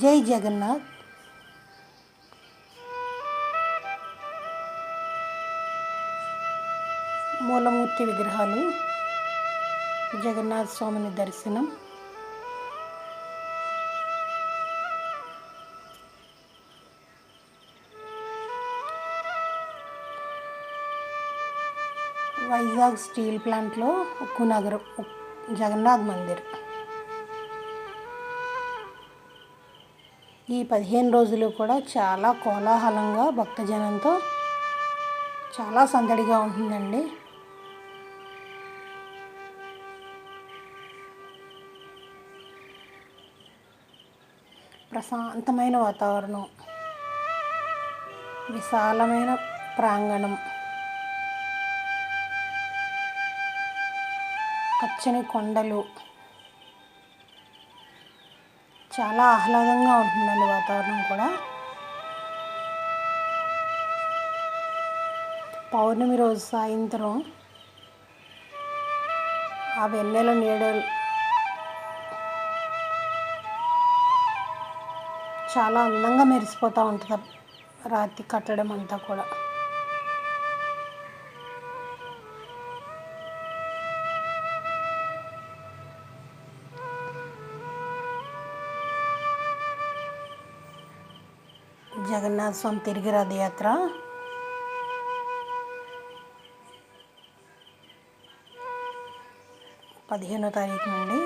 జై జగన్నాథ్. మూలమూర్తి విగ్రహాలు జగన్నాథ స్వామిని దర్శనం. వైజాగ్ స్టీల్ ప్లాంట్లో ఉక్కు నగరం జగన్నాథ్ మందిర్. ఈ పదిహేను రోజులు కూడా చాలా కోలాహలంగా భక్తజనంతో చాలా సందడిగా ఉంటుందండి. ప్రశాంతమైన వాతావరణం. విశాలమైన ప్రాంగణం. పచ్చని కొండలు. చాలా ఆహ్లాదంగా ఉంటుందండి వాతావరణం కూడా. పౌర్ణమి రోజు సాయంత్రం ఆ వెన్నెల నీడలు చాలా అందంగా మెరిసిపోతూ ఉంటుంది. రాతి కట్టడం అంతా కూడా. జగన్నాథ స్వామి తిరిగి రథయాత్ర. పదిహేనో తారీఖు నుండి